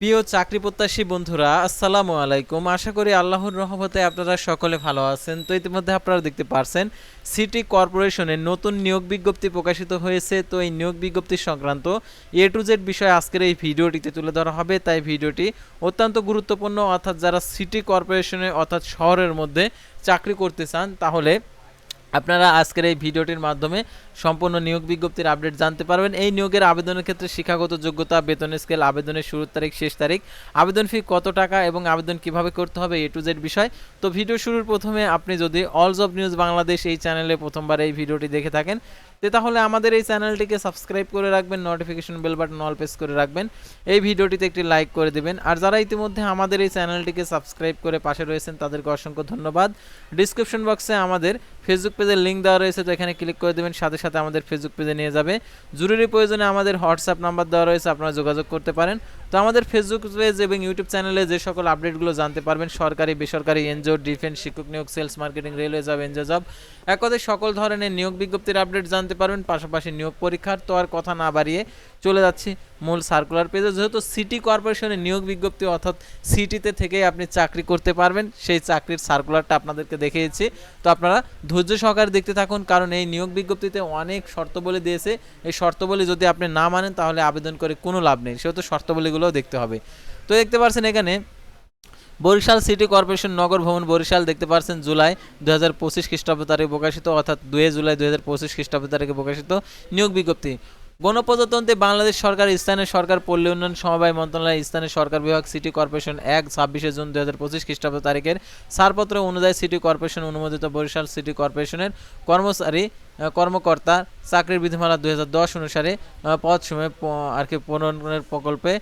প্রিয় চাকরি প্রত্যাশী বন্ধুরা, আসসালামু আলাইকুম। আশা করি আল্লাহর রহমতে আপনারা সকলে ভালো আছেন। তো ইতিমধ্যে আপনারা দেখতে পারছেন, সিটি কর্পোরেশনের নতুন নিয়োগ বিজ্ঞপ্তি প্রকাশিত হয়েছে। তো এই নিয়োগ বিজ্ঞপ্তি সংক্রান্ত এ টু জেড বিষয় আজকের এই ভিডিওটিতে তুলে ধরা হবে। তাই ভিডিওটি অত্যন্ত গুরুত্বপূর্ণ, অর্থাৎ যারা সিটি কর্পোরেশনে, অর্থাৎ শহরের মধ্যে চাকরি করতে চান, তাহলে আপনারা আজকের এই ভিডিওটির মাধ্যমে সম্পূর্ণ নিয়োগ বিজ্ঞপ্তির আপডেট জানতে পারবেন। এই নিয়োগের আবেদনের ক্ষেত্রে শিক্ষাগত যোগ্যতা, বেতন স্কেল আবেদনের শুরুর তারিখ, শেষ তারিখ, আবেদন ফি কত টাকা এবং আবেদন কীভাবে করতে হবে এ টু জেড বিষয়। তো ভিডিও শুরুর প্রথমে আপনি যদি অলস অফ নিউজ বাংলাদেশ এই চ্যানেলে প্রথমবার এই ভিডিওটি দেখে থাকেন, তো তাহলে আমাদের এই চ্যানেলটিকে সাবস্ক্রাইব করে রাখবেন notification bell button all press করে রাখবেন। এই ভিডিওটিতে একটি লাইক করে দেবেন। আর যারা ইতিমধ্যে আমাদের এই চ্যানেলটিকে সাবস্ক্রাইব করে পাশে রয়েছেন, তাদেরকে অসংখ্য ধন্যবাদ। ডিসক্রিপশন বক্সে আমাদের ফেসবুক পেজের লিঙ্ক দেওয়া রয়েছে, তো এখানে ক্লিক করে দেবেন, সাথে সাথে আমাদের ফেসবুক পেজে নিয়ে যাবে। জরুরি প্রয়োজনে আমাদের হোয়াটসঅ্যাপ নাম্বার দেওয়া রয়েছে, আপনারা যোগাযোগ করতে পারেন। তো আমাদের ফেসবুক পেজ এবং ইউটিউব চ্যানেলে যে সকল আপডেটগুলো জানতে পারবেন, সরকারি, বেসরকারি এনজিও ডিফেন্স শিক্ষক নিয়োগ sales marketing railway job N G O job এক কথায় সকল ধরনের নিয়োগ বিজ্ঞপ্তির আপডেট জানতে পারবেন, পাশাপাশি নিয়োগ পরীক্ষার তো আর কথা না বাড়িয়ে চলে যাচ্ছি মূল সার্কুলার পেজে যেহেতু সিটি কর্পোরেশনের নিয়োগ বিজ্ঞপ্তি অর্থাৎ সিটিতে থেকেই আপনি চাকরি করতে পারবেন, সেই চাকরির সার্কুলারটা আপনাদেরকে দেখিয়েছি। তো আপনারা ধৈর্য সহকারে দেখতে থাকুন, কারণ এই নিয়োগ বিজ্ঞপ্তিতে অনেক শর্তবলী দিয়েছে। এই শর্তবলী যদি আপনি না মানেন, তাহলে আবেদন করে কোনো লাভ নেই, সেহেতু শর্তবলীগুলোও দেখতে হবে। তো দেখতে পাচ্ছেন এখানে বরিশাল সিটি কর্পোরেশন নগর ভবন বরিশাল, দেখতে পাচ্ছেন জুলাই দু হাজার পঁচিশ খ্রিস্টাব্দ তারিখে প্রকাশিত, অর্থাৎ দুয়ে জুলাই দু হাজার পঁচিশ খ্রিস্টাব্দ তারিখে প্রকাশিত নিয়োগ বিজ্ঞপ্তি। গণপ্রজাতন্ত্রে বাংলাদেশ সরকার, স্থানীয় সরকার, পল্লী উন্নয়ন সমবায় মন্ত্রণালয়, স্থানীয় সরকার বিভাগ, সিটি কর্পোরেশন এক, ছাব্বিশে জুন দু হাজার পঁচিশ খ্রিস্টাব্দ তারিখের ছাড়পত্র অনুযায়ী সিটি কর্পোরেশন অনুমোদিত বরিশাল সিটি কর্পোরেশনের কর্মচারী কর্মকর্তা চাকরির বিধিমালা দুই হাজার দশ অনুসারে পদ সময় আর কি প্রণয়নের প্রকল্পে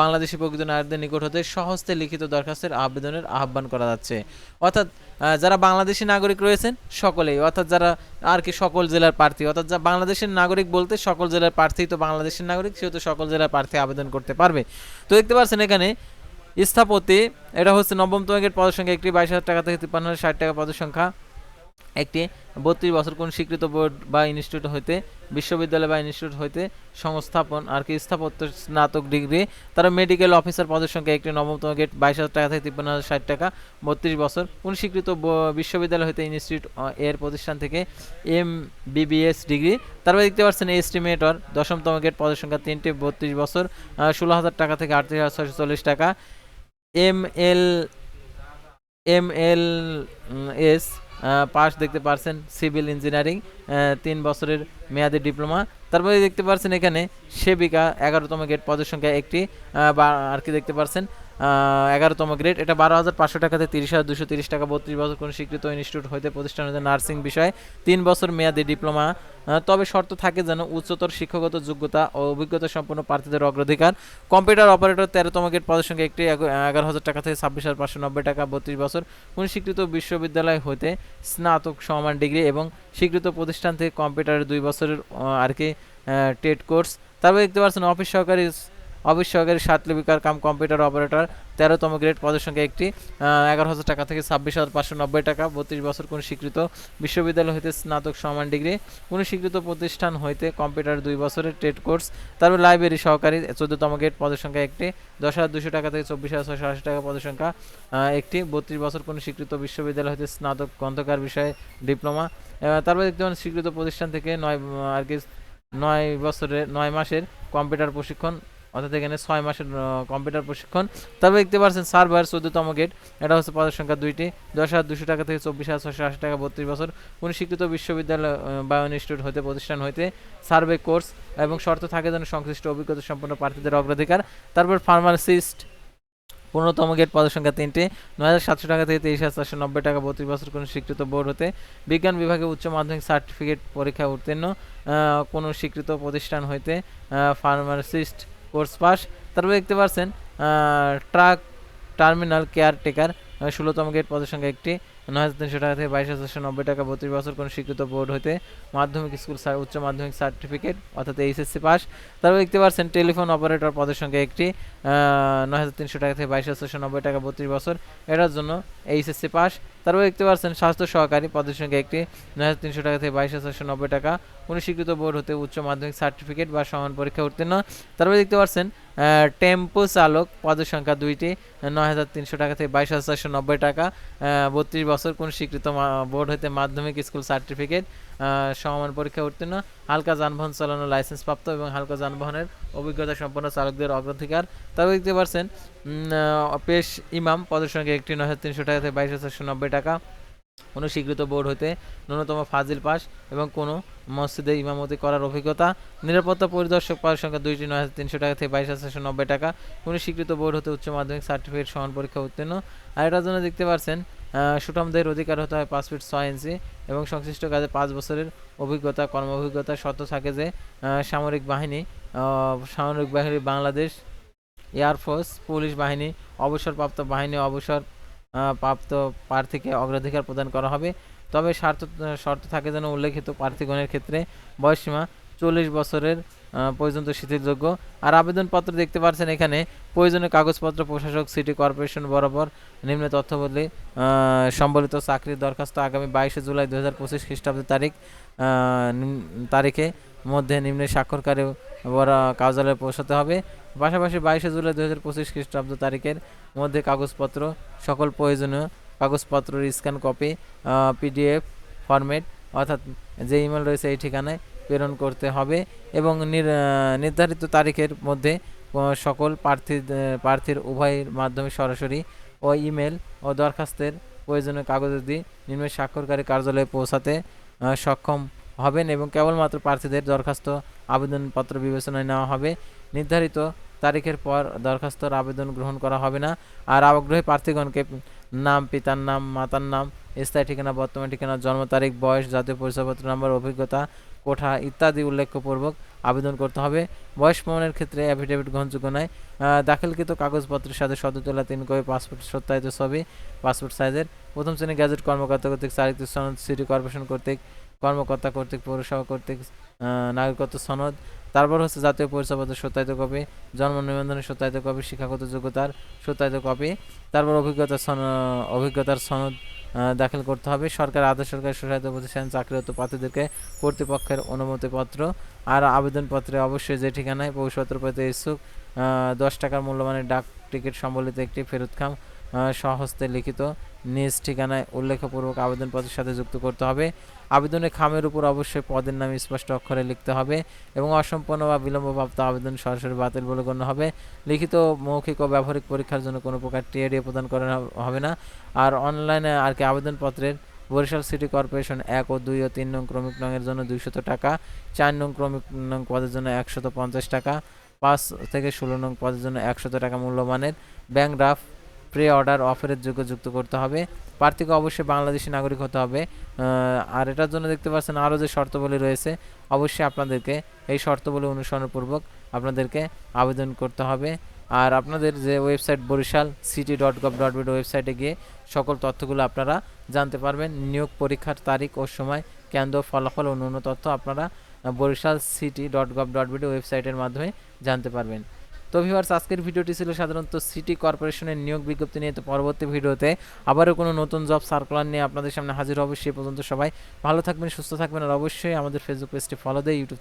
বাংলাদেশি প্রকৃত নাগরিকদের নিকট হতে সহজতে লিখিত দরখাস্তের আবেদনের আহ্বান করা যাচ্ছে। অর্থাৎ যারা বাংলাদেশি নাগরিক রয়েছেন, সকলেই, অর্থাৎ যারা আর কি সকল জেলার প্রার্থী, অর্থাৎ যা বাংলাদেশের নাগরিক বলতে সকল জেলার প্রার্থী তো বাংলাদেশের নাগরিক, সেহেতু সকল জেলার প্রার্থী আবেদন করতে পারবে। তো দেখতে পাচ্ছেন এখানে স্থাপতি এটা হচ্ছে নবম তমের পদের সংখ্যা একটি, বাইশ হাজার টাকা থেকে তিপ্পান্ন হাজার ষাট টাকা পদের সংখ্যা। একটি বত্রিশ বছর কোন স্বীকৃত বোর্ড বা ইনস্টিটিউট হইতে, বিশ্ববিদ্যালয় বা ইনস্টিটিউট হইতে সংস্থাপন আর কি স্থাপত্য স্নাতক ডিগ্রি, তারা মেডিকেল অফিসার পদের সংখ্যা একটি নবমতম গেট বাইশ হাজার টাকা থেকে তিপ্পান্ন হাজার ষাট টাকা, বত্রিশ বছর। কোন স্বীকৃত বিশ্ববিদ্যালয় হইতে ইনস্টিটিউট এর প্রতিষ্ঠান থেকে এম বিবিএস ডিগ্রি তারপরে দেখতে পাচ্ছেন এস্টিমেটর দশমতম গেট পদের সংখ্যা তিনটি, বত্রিশ বছর ষোলো হাজার টাকা থেকে আটত্রিশ হাজার ছয়শো চল্লিশ টাকা। M L M L S pass দেখতে পারছেন সিভিল ইঞ্জিনিয়ারিং তিন বছরের মেয়াদি ডিপ্লোমা। তারপরে দেখতে পারছেন এখানে সেবিকা, এগারোতম গেট পদের সংখ্যা একটি বা আর কি দেখতে পারছেন এগারোতম গ্রেড এটা বারো হাজার পাঁচশো টাকাতে তিরিশ হাজার দুশো তিরিশ টাকা, বত্রিশ বছর কোনো স্বীকৃত ইনস্টিটিউট হইতে প্রতিষ্ঠান হইতে নার্সিং বিষয়ে তিন বছর মেয়াদি ডিপ্লোমা তবে শর্ত থাকে যেন উচ্চতর শিক্ষাগত যোগ্যতা ও অভিজ্ঞতা সম্পন্ন প্রার্থীদের অগ্রাধিকার। কম্পিউটার অপারেটর তেরোতম গ্রেড পদের সংখ্যা একটি এগারো হাজার টাকা থেকে ছাব্বিশ হাজার পাঁচশো নব্বই টাকা, বত্রিশ বছর কোন স্বীকৃত বিশ্ববিদ্যালয় হতে স্নাতক সমান ডিগ্রি এবং স্বীকৃত প্রতিষ্ঠান থেকে কম্পিউটারের দুই বছরের আর কি টেট কোর্স তারপরে দেখতে পাচ্ছেন অফিস সহকারী অফিস সহকারী সাতলিপিকার কাম কম্পিউটার অপারেটর, তেরোতম গ্রেড পদের সংখ্যা একটি এগারো হাজার টাকা থেকে ছাব্বিশ হাজার পাঁচশো নব্বই টাকা, বত্রিশ বছর কোন স্বীকৃত বিশ্ববিদ্যালয় হইতে স্নাতক সমান ডিগ্রি কোন স্বীকৃত প্রতিষ্ঠান হইতে কম্পিউটার দুই বছরের টেট কোর্স, তারপর লাইব্রেরি সহকারী, চোদ্দতম গ্রেড পদের সংখ্যা একটি, দশ হাজার দুশো টাকা থেকে চব্বিশ হাজার ছয়শো আশি টাকা পদের সংখ্যা একটি, বত্রিশ বছর কোন স্বীকৃত বিশ্ববিদ্যালয় হতে স্নাতক গ্রন্থকার বিষয়ে ডিপ্লোমা তারপর দেখতে পাবেন স্বীকৃত প্রতিষ্ঠান থেকে নয় আর কি, নয় বছরের, নয় মাসের কম্পিউটার প্রশিক্ষণ অর্থাৎ এখানে ছয় মাসের কম্পিউটার প্রশিক্ষণ। তবে দেখতে পাচ্ছেন, সার্ভার চোদ্দতম গেট, এটা হচ্ছে পদের সংখ্যা দুইটি। দশ হাজার দুশো টাকা থেকে চব্বিশ হাজার ছশো আশি টাকা বত্রিশ বছর কোন স্বীকৃত বিশ্ববিদ্যালয় বা ইনস্টিটিউট হতে, প্রতিষ্ঠান হইতে সার্ভে কোর্স এবং শর্ত থাকে যেন সংশ্লিষ্ট অভিজ্ঞতা সম্পন্ন প্রার্থীদের অগ্রাধিকার। তারপর ফার্মাসিস্ট, পনেরোতম গেট, পদের সংখ্যা তিনটি। নয় হাজার সাতশো টাকা থেকে তেইশ হাজার চারশো নব্বই টাকা বত্রিশ বছর কোনো স্বীকৃত বোর্ড হতে। বিজ্ঞান বিভাগে উচ্চ মাধ্যমিক সার্টিফিকেট পরীক্ষা উত্তীর্ণ কোনো স্বীকৃত প্রতিষ্ঠান হইতে ফার্মাসিস্ট কোর্স পাস। তারপরে দেখতে পাচ্ছেন ট্রাক টার্মিনাল কেয়ারটেকার ষোলোতম গেট পদের সংখ্যা একটি। নয় হাজার তিনশো টাকা থেকে বাইশ হাজার নব্বই টাকা বত্রিশ বছর কোনো স্বীকৃত বোর্ড হইতে মাধ্যমিক স্কুল উচ্চ মাধ্যমিক সার্টিফিকেট, অর্থাৎ এইচএসসি পাস। তারপর দেখতে পাচ্ছেন টেলিফোন অপারেটর পদের সংখ্যা একটি। নয় হাজার তিনশো টাকা থেকে বাইশ হাজার নব্বই টাকা বত্রিশ বছর। এটার জন্য এইচএসসি পাস। তারপর দেখতে পাচ্ছেন, স্বাস্থ্য সহকারী পদের সংখ্যা একটি। নয় হাজার তিনশো টাকা থেকে বাইশ হাজার নব্বই টাকা। কোনো স্বীকৃত বোর্ড হতে উচ্চ মাধ্যমিক সার্টিফিকেট বা সমান পরীক্ষা উত্তীর্ণ। তারপরে দেখতে পাচ্ছেন টেম্পো চালক পদের সংখ্যা দুইটি। নয় হাজার তিনশো টাকা থেকে বাইশ হাজার চারশো নব্বই টাকা। বত্রিশ বছর কোন স্বীকৃত বোর্ড হতে মাধ্যমিক স্কুল সার্টিফিকেট। সমান পরীক্ষা উত্তীর্ণ। হালকা যানবাহন চালানোর লাইসেন্স প্রাপ্ত এবং হালকা যানবাহনের অভিজ্ঞতা সম্পন্ন চালকদের অগ্রাধিকার। তবে দেখতে পাচ্ছেন উম, পেশ ইমাম পদের সংখ্যা একটি নয় হাজার তিনশো টাকা থেকে বাইশ হাজার নব্বই টাকা। কোনো স্বীকৃত বোর্ড হতে ন্যূনতম ফাজিল পাস এবং কোনো মসজিদে ইমামতি করার অভিজ্ঞতা। নিরাপত্তা পরিদর্শক পাওয়ার সংখ্যা দুইটি নয় হাজার তিনশো টাকা থেকে বাইশ হাজার চারশো নব্বই টাকা। কোনো স্বীকৃত বোর্ড হতে উচ্চ মাধ্যমিক সার্টিফিকেট সমান পরীক্ষা উত্তীর্ণ। আর এটার জন্য দেখতে পাচ্ছেন সুঠামদের অধিকার হতে হয় পাঁচ ফিট ছয় ইঞ্চি এবং সংশ্লিষ্ট কাজে পাঁচ বছরের অভিজ্ঞতা কর্ম অভিজ্ঞতা শর্ত থাকে যে সামরিক বাহিনী সামরিক বাহিনী বাংলাদেশ এয়ারফোর্স পুলিশ বাহিনী, অবসরপ্রাপ্ত বাহিনী, অবসর প্রাপ্ত প্রার্থীকে অগ্রাধিকার প্রদান করা হবে। তবে শর্ত শর্ত থাকে যেন উল্লেখিত প্রার্থীগণের ক্ষেত্রে বয়সসীমা চল্লিশ বছরের পর্যন্ত শিথিলযোগ্য। আর আবেদনপত্র দেখতে পাচ্ছেন এখানে প্রয়োজনীয় কাগজপত্র প্রশাসক সিটি কর্পোরেশন বরাবর নিম্ন আহ, সম্বলিত চাকরির দরখাস্ত আগামী বাইশে জুলাই দু হাজার পঁচিশ খ্রিস্টাব্দ তারিখ তারিখে মধ্যে নিম্নে স্বাক্ষরকারী কার্যালয়ে পৌঁছাতে হবে। পাশাপাশি বাইশে জুলাই দু হাজার পঁচিশ খ্রিস্টাব্দ তারিখের মধ্যে কাগজপত্র সকল প্রয়োজনীয় কাগজপত্রের স্ক্যান কপি পিডিএফ ফরম্যাট অর্থাৎ যে ইমেল রয়েছে এই ঠিকানায় প্রেরণ করতে হবে এবং নির্ধারিত তারিখের মধ্যে সকল প্রার্থী প্রার্থীর উভয়ের মাধ্যমে সরাসরি ও ইমেল ও দরখাস্তের প্রয়োজনীয় কাগজাদি নিম্ন স্বাক্ষরকারী কার্যালয়ে পৌঁছাতে সক্ষম হবেন এবং কেবলমাত্র প্রার্থীদের দরখাস্ত আবেদনপত্র বিবেচনায় নেওয়া হবে। নির্ধারিত তারিখের পর দরখাস্তর আবেদন গ্রহণ করা হবে না। আর আগ্রহী প্রার্থীগণকে নাম, পিতার নাম, মাতার নাম, স্থায়ী ঠিকানা, বর্তমান ঠিকানা, জন্ম তারিখ, বয়স, জাতীয় পরিচয়পত্র নাম্বার, অভিজ্ঞতা কোঠা ইত্যাদি উল্লেখপূর্বক আবেদন করতে হবে। বয়স প্রমাণের ক্ষেত্রে অ্যাফিডেভিট গ্রহণযোগ্য নয়। দাখিলকৃত কাগজপত্রের সাথে সদ্য তিন কপি পাসপোর্ট সত্যায়িত ছবি, পাসপোর্ট সাইজের। প্রথম শ্রেণি গ্যাজেট কর্মকর্তা কর্তৃক চারিত্রিক সনদ, সিটি কর্পোরেশন কর্তৃক, কর্মকর্তা কর্তৃক, পৌরসভা কর্তৃক নাগরিকত্ব সনদ। তারপর হচ্ছে জাতীয় পরিচয়পত্রের সত্যায়িত কপি, জন্ম নিবন্ধনের সত্যায়িত কপি, শিক্ষাগত যোগ্যতার সত্যায়িত কপি। তারপর অভিজ্ঞতার অভিজ্ঞতার সনদ দাখিল করতে হবে। সরকার আধা সরকারি সহায়তা প্রতিষ্ঠান চাকরিরত প্রার্থীদেরকে কর্তৃপক্ষের অনুমতিপত্র আর আবেদনপত্রে অবশ্যই যে ঠিকানায় প্রবেশপত্র পেতে ইচ্ছুক দশ টাকার মূল্যমানের ডাক টিকিট সম্বলিত একটি ফেরতখাম আহ, স্বহস্তে লিখিত। নিজ ঠিকানায় উল্লেখপূর্বক আবেদনপত্রের সাথে যুক্ত করতে হবে। আবেদনের খামের উপর অবশ্যই পদের নাম স্পষ্ট অক্ষরে লিখতে হবে এবং অসম্পূর্ণ বা বিলম্বপ্রাপ্ত আবেদন সরাসরি বাতিল বলে গণ্য হবে। লিখিত, মৌখিক ও ব্যবহারিক পরীক্ষার জন্য কোনো প্রকার টিআরডিএ প্রদান করা হবে না। আর অনলাইনে আর কি আবেদনপত্রের বরিশাল সিটি কর্পোরেশন এক ও দুই ও তিন নং ক্রমিক নংয়ের জন্য দুইশত টাকা, চার নং ক্রমিক নং পদের জন্য একশত পঞ্চাশ টাকা, পাঁচ থেকে ষোলো নং পদের জন্য একশত টাকা মূল্যমানের। ব্যাংক ড্রাফট প্রি অর্ডার অফারের যোগ্য যুক্ত করতে হবে। প্রার্থীকে অবশ্যই বাংলাদেশি নাগরিক হতে হবে। আর এটার জন্য দেখতে পাচ্ছেন আরও যে শর্তাবলী রয়েছে, অবশ্যই আপনাদেরকে এই শর্তাবলী অনুসরণপূর্বক আপনাদেরকে আবেদন করতে হবে। আর আপনাদের যে website Barishal city dot gov dot bid ওয়েবসাইটে গিয়ে সকল তথ্যগুলো আপনারা জানতে পারবেন। নিয়োগ পরীক্ষার তারিখ ও সময়, কেন্দ্র ফলাফল ও অন্যান্য তথ্য আপনারা Barishal city dot gov dot bid ওয়েবসাইটের মাধ্যমে জানতে পারবেন। তো ভিউয়ার্স আজকের ভিডিওটি ছিল সাধারণত সিটি কর্পোরেশনের নিয়োগ বিজ্ঞপ্তি নিয়ে। তো পরবর্তী ভিডিওতে আবারও কোনো নতুন জব সার্কুলার নিয়ে আপনাদের সামনে হাজির হবে, সে পর্যন্ত সবাই ভালো থাকবেন, সুস্থ থাকবেন, আর অবশ্যই আমাদের ফেসবুক পেজটি ফলো দিয়ে ইউটিউব